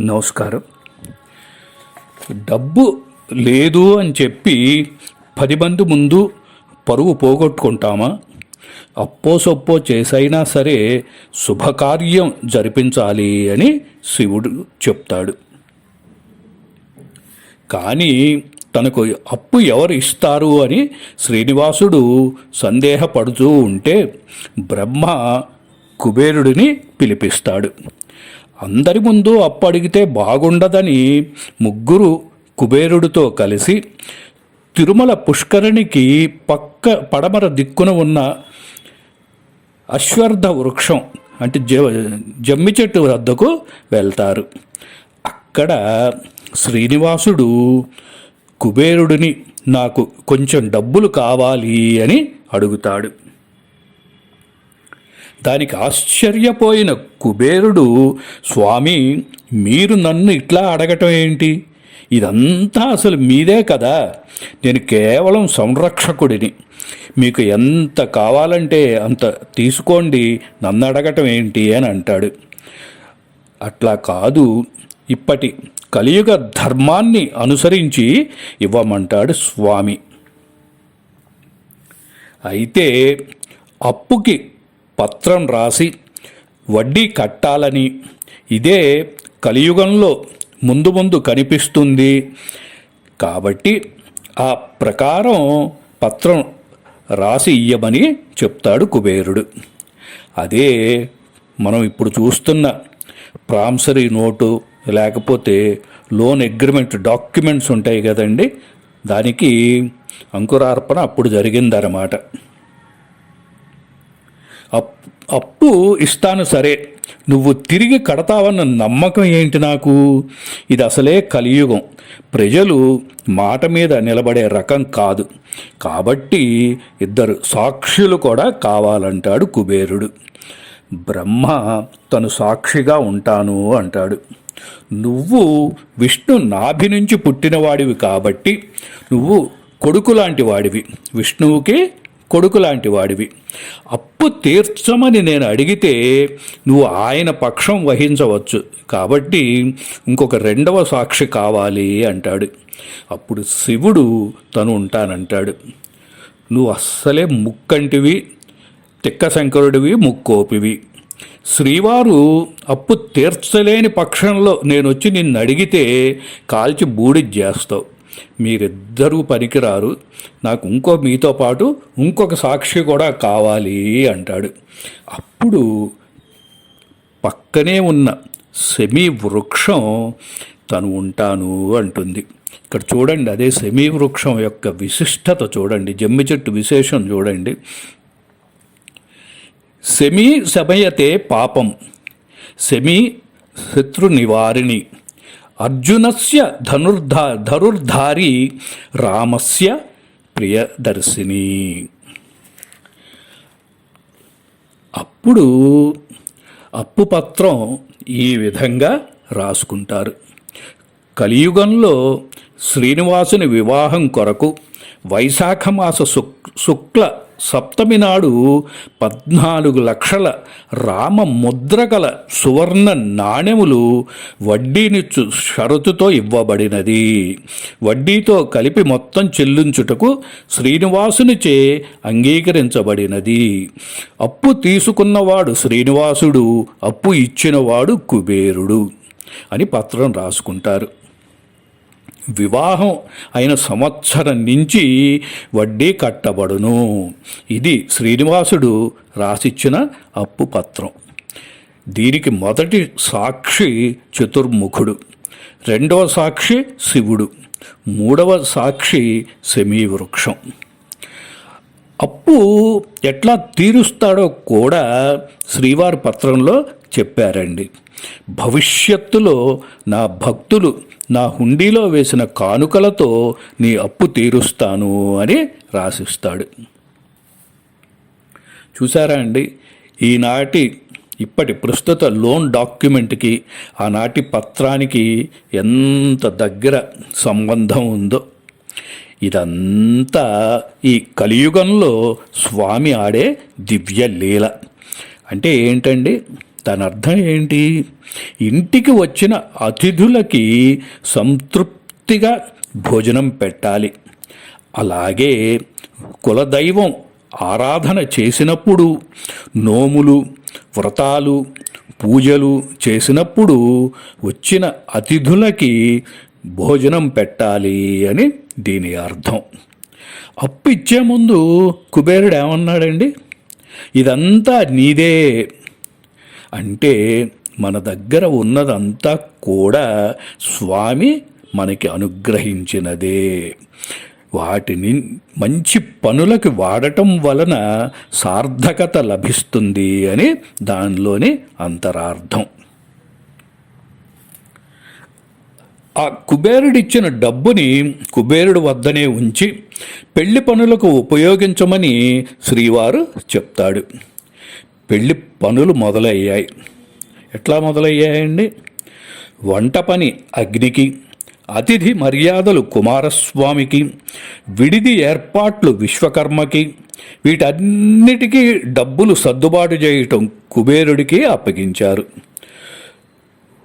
నమస్కారం. డబ్బు లేదు అని చెప్పి పది మంది ముందు పరువు పోగొట్టుకుంటామా? అప్పో సొప్పో చేసైనా సరే శుభకార్యం జరిపించాలి అని శివుడు చెప్తాడు. కానీ తనకు అప్పు ఎవరు ఇస్తారు అని శ్రీనివాసుడు సందేహపడుతూ ఉంటే బ్రహ్మ కుబేరుడిని పిలిపిస్తాడు. అందరి ముందు అప్పు అడిగితే బాగుండదని ముగ్గురు కుబేరుడితో కలిసి తిరుమల పుష్కరిణికి పక్క పడమర దిక్కున ఉన్న అశ్వర్థ వృక్షం అంటే జ జమ్మి చెట్టు వద్దకు వెళ్తారు. అక్కడ శ్రీనివాసుడు కుబేరుడిని నాకు కొంచెం డబ్బులు కావాలి అని అడుగుతాడు. దానికి ఆశ్చర్యపోయిన కుబేరుడు స్వామి మీరు నన్ను ఇట్లా అడగటం ఏంటి? ఇదంతా అసలు మీదే కదా. నేను కేవలం సంరక్షకుడిని. మీకు ఎంత కావాలంటే అంత తీసుకోండి నన్ను అడగటం ఏంటి? అని అంటాడు. అట్లా కాదు. ఇప్పటి కలియుగ ధర్మాన్ని అనుసరించి ఇవ్వమంటాడు స్వామి. అయితే అప్పుకి పత్రం రాసి వడ్డీ కట్టాలని. ఇదే కలియుగంలో ముందు ముందు కనిపిస్తుంది. కాబట్టి ఆ ప్రకారం పత్రం రాసి ఇయ్యమని చెప్తాడు కుబేరుడు. అదే మనం ఇప్పుడు చూస్తున్న ప్రాంసరీ నోటు లేకపోతే లోన్ అగ్రిమెంట్ డాక్యుమెంట్స్ ఉంటాయి కదండి. దానికి అంకురార్పణ అప్పుడు జరిగిందన్నమాట. అప్పు ఇస్తాను సరే. నువ్వు తిరిగి కడతావన్న నమ్మకం ఏంటి నాకు? ఇది అసలే కలియుగం. ప్రజలు మాట మీద నిలబడే రకం కాదు. కాబట్టి ఇద్దరు సాక్షులు కూడా కావాలంటాడు కుబేరుడు. బ్రహ్మ తను సాక్షిగా ఉంటాను అంటాడు. నువ్వు విష్ణు నాభి నుంచి పుట్టినవాడివి కాబట్టి నువ్వు కొడుకు లాంటి వాడివి. విష్ణువుకి కొడుకు లాంటి వాడివి. అప్పు తీర్చమని నేను అడిగితే నువ్వు ఆయన పక్షం వహించవచ్చు. కాబట్టి ఇంకొక రెండవ సాక్షి కావాలి అంటాడు. అప్పుడు శివుడు తను ఉంటానంటాడు. నువ్వు అస్సలే ముక్కంటివి తిక్కశంకరుడివి ముక్కోపివి. శ్రీవారు అప్పు తీర్చలేని పక్షంలో నేను వచ్చి నిన్ను అడిగితే కాల్చి బూడి చేస్తావు. మీరిద్దరూ పనికిరారు. నాకు ఇంకో మీతో పాటు ఇంకొక సాక్షి కూడా కావాలి అంటాడు. అప్పుడు పక్కనే ఉన్న సెమీ వృక్షం తను ఉంటాను అంటుంది. ఇక్కడ చూడండి అదే సెమీ వృక్షం యొక్క విశిష్టత చూడండి జమ్మి చెట్టు విశేషం చూడండి. సెమీ శమయతే పాపం సెమీ శత్రు నివారిణి అర్జునస్య ధనుర్ధా ధనుర్ధారి రామస్య ప్రియదర్శిని. అప్పుడు అప్పు పత్రం ఈ విధంగా రాసుకుంటారు. కలియుగంలో శ్రీనివాసుని వివాహం కొరకు వైశాఖ మాస శుక్ శుక్ల సప్తమి నాడు పద్నాలుగు లక్షల రామ ముద్రగల సువర్ణ నాణెములు వడ్డీనిచ్చు షరతుతో ఇవ్వబడినది. వడ్డీతో కలిపి మొత్తం చెల్లించుటకు శ్రీనివాసునిచే అంగీకరించబడినది. అప్పు తీసుకున్నవాడు శ్రీనివాసుడు అప్పు ఇచ్చినవాడు కుబేరుడు అని పత్రం రాసుకుంటారు. వివాహం అయిన సంవత్సరం నుంచి వడ్డీ కట్టబడును. ఇది శ్రీనివాసుడు రాసిచ్చిన అప్పు పత్రం. దీనికి మొదటి సాక్షి చతుర్ముఖుడు రెండవ సాక్షి శివుడు మూడవ సాక్షి వృక్షం అప్పు ఎట్లా తీరుస్తాడో కూడా శ్రీవారి పత్రంలో చెప్పారండి. భవిష్యత్తులో నా భక్తులు నా హుండీలో వేసిన కానుకలతో నీ అప్పు తీరుస్తాను అని రాసిస్తాడు. చూసారా అండి? ఈనాటి ఇప్పటి ప్రస్తుత లోన్ డాక్యుమెంట్కి ఆనాటి పత్రానికి ఎంత దగ్గర సంబంధం ఉందో. ఇదంతా ఈ కలియుగంలో స్వామి ఆడే దివ్య లీల అంటే ఏంటండి? దాని అర్థం ఏంటి? ఇంటికి వచ్చిన అతిథులకి సంతృప్తిగా భోజనం పెట్టాలి. అలాగే కులదైవం ఆరాధన చేసినప్పుడు నోములు వ్రతాలు పూజలు చేసినప్పుడు వచ్చిన అతిథులకి భోజనం పెట్టాలి అని దీని అర్థం. అప్పు ఇచ్చే ముందు కుబేరుడు ఏమన్నాడండి? ఇదంతా నీదే. అంటే మన దగ్గర ఉన్నదంతా కూడా స్వామి మనకి అనుగ్రహించినదే. వాటిని మంచి పనులకి వాడటం వలన సార్థకత లభిస్తుంది అని దానిలోని అంతరార్థం. ఆ కుబేరుడిచ్చిన డబ్బుని కుబేరుడు వద్దనే ఉంచి పెళ్ళి పనులకు ఉపయోగించమని శ్రీవారు చెప్తాడు. పెళ్ళి పనులు మొదలయ్యాయి. ఎట్లా మొదలయ్యాయండి? వంట పని అగ్నికి అతిథి మర్యాదలు కుమారస్వామికి విడిది ఏర్పాట్లు విశ్వకర్మకి వీటన్నిటికీ డబ్బులు సర్దుబాటు చేయటం కుబేరుడికి అప్పగించారు.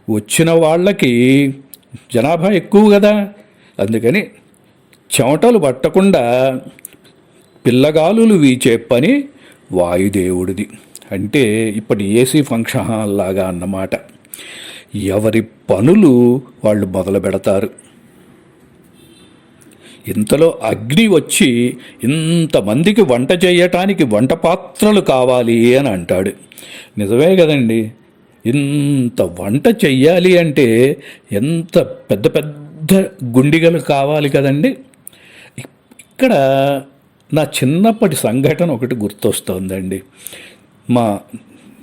వచ్చిన వాళ్ళకి జనాభా ఎక్కువ కదా? అందుకని చెమటలు పట్టకుండా పిల్లగాలులు వీచే పని వాయుదేవుడిది. అంటే ఇప్పటి ఏసీ ఫంక్షన్ హాల్ లాగా అన్నమాట. ఎవరి పనులు వాళ్ళు మొదలు పెడతారు. ఇంతలో అగ్ని వచ్చి ఇంతమందికి వంట చేయటానికి వంట పాత్రలు కావాలి అని అంటాడు. నిజమే కదండి. ఇంత వంట చెయ్యాలి అంటే ఎంత పెద్ద పెద్ద గుండిగలు కావాలి కదండి. ఇక్కడ నా చిన్నప్పటి సంఘటన ఒకటి గుర్తొస్తోందండి. మా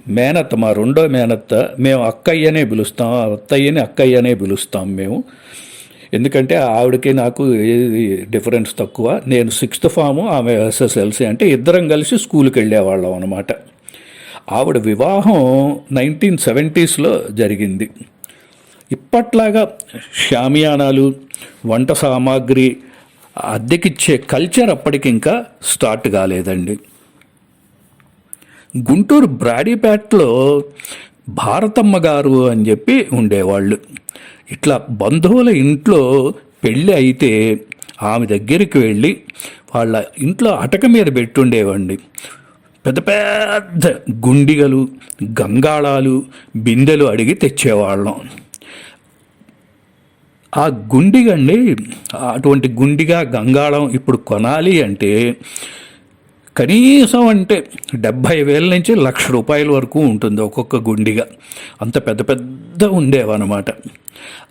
మేనత్త మా రెండో మేనత్త మేము అక్కయ్యనే పిలుస్తాం అత్తయ్యని అక్కయ్యనే పిలుస్తాం మేము. ఎందుకంటే ఆవిడకి నాకు డిఫరెన్స్ తక్కువ. నేను సిక్స్త్ ఫాము ఆమె ఎస్ఎస్ఎల్సి అంటే ఇద్దరం కలిసి స్కూల్కి వెళ్ళేవాళ్ళం అనమాట ఆవిడ వివాహం నైన్టీన్ సెవెంటీస్లో జరిగింది. ఇప్పట్లాగా షామియానాలు వంట సామాగ్రి అద్దెకిచ్చే కల్చర్ అప్పటికింకా స్టార్ట్ కాలేదండి. గుంటూరు బ్రాడీపేటలో భారతమ్మ గారు అని చెప్పి ఉండేవాళ్ళు. ఇట్లా బంధువుల ఇంట్లో పెళ్ళి అయితే ఆమె దగ్గరికి వెళ్ళి వాళ్ళ ఇంట్లో అటక మీద పెట్టుండేవండి పెద్ద పెద్ద గుండిగలు గంగాళాలు బిందెలు అడిగి తెచ్చేవాళ్ళం. ఆ గుండిగండి అటువంటి గుండిగా గంగాళం ఇప్పుడు కొనాలి అంటే కనీసం అంటే డెబ్భై వేల నుంచి లక్ష రూపాయల వరకు ఉంటుంది ఒక్కొక్క గుండిగా. అంత పెద్ద పెద్ద ఉండేవన్నమాట.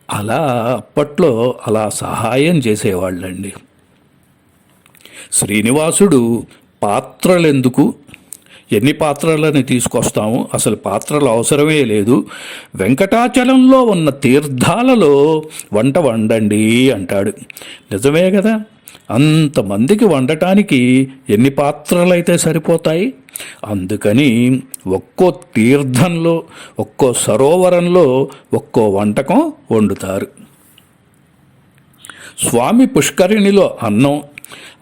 అలా అప్పట్లో అలా సహాయం చేసేవాళ్ళండి. శ్రీనివాసుడు పాత్రలెందుకు? ఎన్ని పాత్రలని తీసుకొస్తాము? అసలు పాత్రలు అవసరమే లేదు. వెంకటాచలంలో ఉన్న తీర్థాలలో వంట వండండి అంటాడు. నిజమే కదా? అంతమందికి వండటానికి ఎన్ని పాత్రలైతే సరిపోతాయి? అందుకని ఒక్కో తీర్థంలో ఒక్కో సరోవరంలో ఒక్కో వంటకం వండుతారు. స్వామి పుష్కరిణిలో అన్నం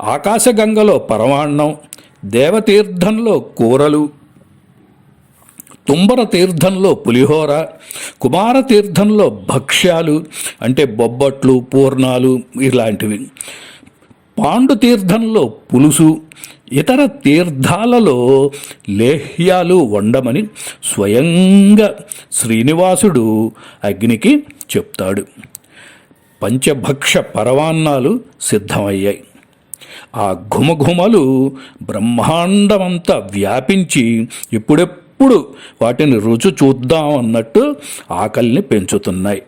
ఆకాశగంగలో పరమాన్నం దేవతీర్థంలో కూరలు తుంబర తీర్థంలో పులిహోర కుమార తీర్థంలో భక్ష్యాలు అంటే బొబ్బట్లు పూర్ణాలు ఇలాంటివి. పాండు తీర్థంలో పులుసు ఇతర తీర్థాలలో లేహ్యాలు వండమని స్వయంగా శ్రీనివాసుడు అగ్నికి చెప్తాడు. పంచభక్ష పరవాన్నాలు సిద్ధమయ్యాయి. ఆ ఘుమఘుమలు బ్రహ్మాండమంతా వ్యాపించి ఇప్పుడెప్పుడు వాటిని రుచి చూద్దాం అన్నట్టు ఆకలిని పెంచుతున్నాయి.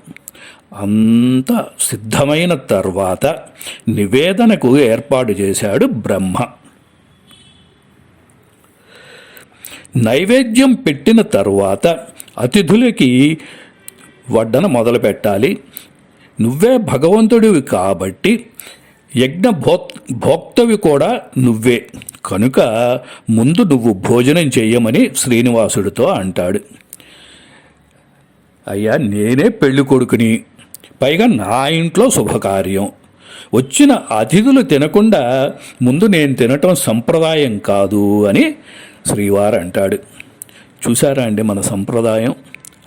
అంత సిద్ధమైన తర్వాత నివేదనకు ఏర్పాటు చేశాడు బ్రహ్మ. నైవేద్యం పెట్టిన తర్వాత అతిథులకి వడ్డన మొదలు పెట్టాలి నువ్వే భగవంతుడివి కాబట్టి యజ్ఞ భో భోక్తవి కూడా నువ్వే. కనుక ముందు నువ్వు భోజనం చేయమని శ్రీనివాసుడితో అంటాడు. అయ్యా నేనే పెళ్ళికొడుకుని పైగా నా ఇంట్లో శుభకార్యం. వచ్చిన అతిథులు తినకుండా ముందు నేను తినటం సంప్రదాయం కాదు అని శ్రీవారు అంటాడు. చూసారా అండి మన సంప్రదాయం?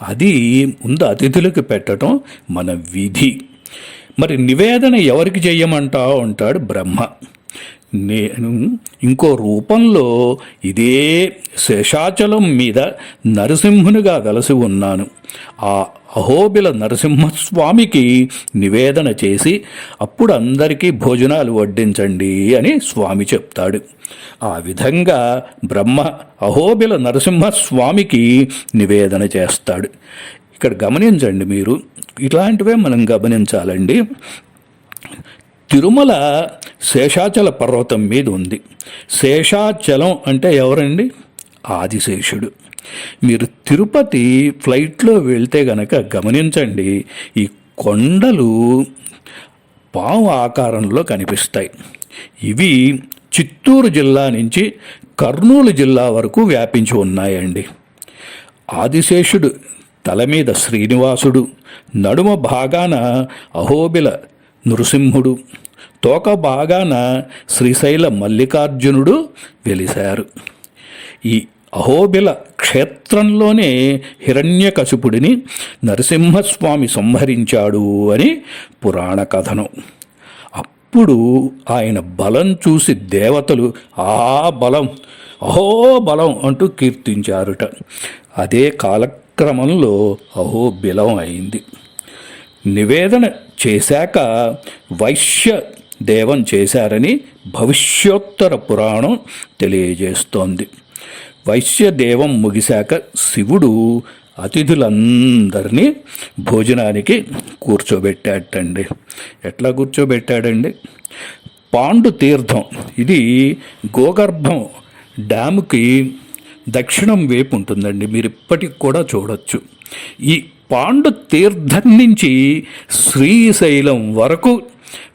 అది ముందు అతిథులకు పెట్టడం మన విధి. మరి నివేదన ఎవరికి చెయ్యమంటావు అంటాడు బ్రహ్మ. నేను ఇంకో రూపంలో ఇదే శేషాచలం మీద నరసింహునిగా వెలసి ఉన్నాను. ఆ అహోబిల నరసింహస్వామికి నివేదన చేసి అప్పుడు అందరికీ భోజనాలు వడ్డించండి అని స్వామి చెప్తాడు. ఆ విధంగా బ్రహ్మ అహోబిల నరసింహస్వామికి నివేదన చేస్తాడు. ఇక్కడ గమనించండి మీరు ఇలాంటివే మనం గమనించాలండి. తిరుమల శేషాచల పర్వతం మీద ఉంది. శేషాచలం అంటే ఎవరండి? ఆదిశేషుడు. మీరు తిరుపతి ఫ్లైట్లో వెళ్తే గనక గమనించండి ఈ కొండలు పాము ఆకారంలో కనిపిస్తాయి. ఇవి చిత్తూరు జిల్లా నుంచి కర్నూలు జిల్లా వరకు వ్యాపించి ఉన్నాయండి. ఆదిశేషుడు తల మీద శ్రీనివాసుడు నడుమ భాగాన అహోబిల నృసింహుడు తోక భాగాన శ్రీశైల మల్లికార్జునుడు వెలిశారు. ఈ అహోబిల క్షేత్రంలోనే హిరణ్యకశిపుడిని నరసింహస్వామి సంహరించాడు అని పురాణ కథనం. అప్పుడు ఆయన బలం చూసి దేవతలు ఆ బలం అహో బలం అంటూ కీర్తించారుట. అదే కాలక్రమంలో అహో బిలం అయింది. నివేదన చేశాక వైశ్య దేవం చేశారని భవిష్యోత్తర పురాణం తెలియజేస్తోంది. వైశ్య దేవం ముగిశాక శివుడు అతిథులందరినీ భోజనానికి కూర్చోబెట్టాడండి ఎట్లా కూర్చోబెట్టాడండి? పాండు తీర్థం ఇది గోగర్భం డ్యాముకి దక్షిణం వైపు ఉంటుందండి. మీరు ఇప్పటికి కూడా చూడొచ్చు. ఈ పాండు తీర్థం నుంచి శ్రీశైలం వరకు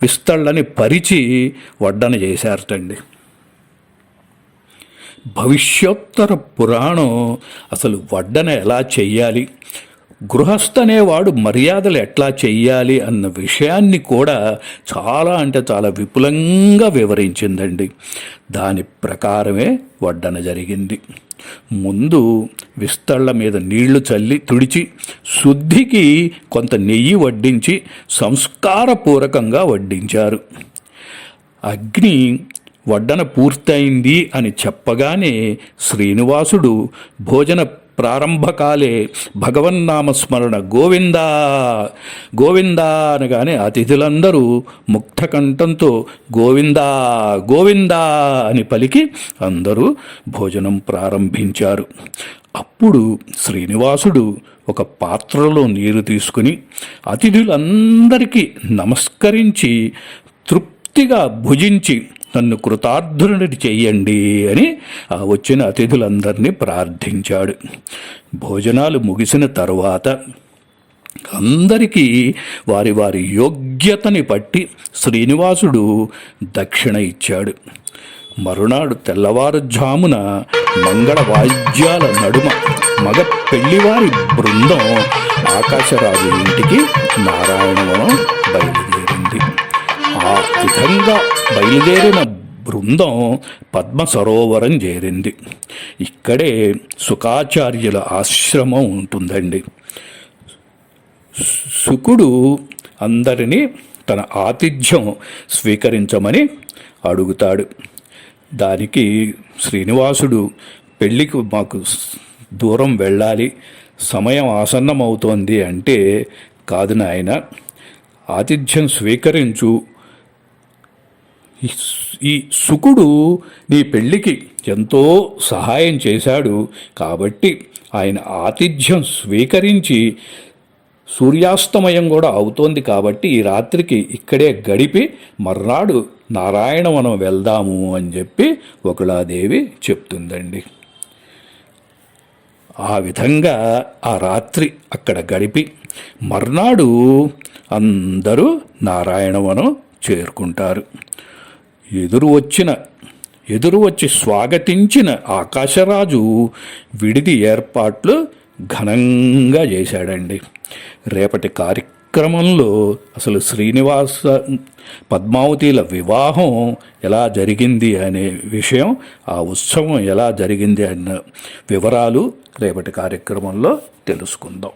విస్తళ్ళని పరిచి వడ్డన చేశారటండి. భవిష్యోత్తర పురాణం అసలు వడ్డన ఎలా చెయ్యాలి? గృహస్థనేవాడు మర్యాదలు ఎట్లా చెయ్యాలి? అన్న విషయాన్ని కూడా చాలా అంటే చాలా విపులంగా వివరించిందండి. దాని ప్రకారమే వడ్డన జరిగింది. ముందు విస్తళ్ళ మీద నీళ్ళు చల్లి తుడిచి శుద్ధికి కొంత నెయ్యి వడ్డించి సంస్కారపూర్వకంగా వడ్డించారు. అగ్ని వడ్డన పూర్తయింది అని చెప్పగానే శ్రీనివాసుడు భోజన ప్రారంభకాలే భగవన్నామస్మరణ గోవిందా గోవిందా అనగానే అతిథులందరూ ముక్తకంఠంతో గోవిందా గోవిందా అని పలికి అందరూ భోజనం ప్రారంభించారు. అప్పుడు శ్రీనివాసుడు ఒక పాత్రలో నీరు తీసుకుని అతిథులందరికీ నమస్కరించి తృప్తిగా భుజించి నన్ను కృతార్థుని చెయ్యండి అని ఆ వచ్చిన అతిథులందరినీ ప్రార్థించాడు. భోజనాలు ముగిసిన తరువాత అందరికీ వారి వారి యోగ్యతని పట్టి శ్రీనివాసుడు దక్షిణ ఇచ్చాడు. మరునాడు తెల్లవారుజామున మంగళ వాయిద్యాల నడుమ మగ పెళ్ళివారి బృందం ఆకాశరాజు ఇంటికి నారాయణవనం బయలుదేరింది. ఆ విధంగా బయలుదేరిన బృందం పద్మ సరోవరం చేరింది. ఇక్కడే సుఖాచార్యుల ఆశ్రమం ఉంటుందండి. సుకుడు అందరినీ తన ఆతిథ్యం స్వీకరించమని అడుగుతాడు. దానికి శ్రీనివాసుడు పెళ్ళికి మాకు దూరం వెళ్ళాలి సమయం ఆసన్నమవుతోంది అంటే కాదు నాయన ఆతిథ్యం స్వీకరించు ఈ సుకుడు నీ పెళ్ళికి ఎంతో సహాయం చేశాడు కాబట్టి ఆయన ఆతిథ్యం స్వీకరించి సూర్యాస్తమయం కూడా అవుతోంది కాబట్టి ఈ రాత్రికి ఇక్కడే గడిపి మర్నాడు నారాయణవనం వెళ్దాము అని చెప్పి ఒకలాదేవి చెప్తుందండి. ఆ విధంగా ఆ రాత్రి అక్కడ గడిపి మర్నాడు అందరూ నారాయణవనం చేరుకుంటారు. ఎదురు వచ్చిన ఎదురు వచ్చి స్వాగతించిన ఆకాశరాజు విడిది ఏర్పాట్లు ఘనంగా చేశాడండి. రేపటి కార్యక్రమంలో అసలు శ్రీనివాస పద్మావతిల వివాహం ఎలా జరిగింది అనే విషయం ఆ ఉత్సవం ఎలా జరిగింది అన్న వివరాలు రేపటి కార్యక్రమంలో తెలుసుకుందాం.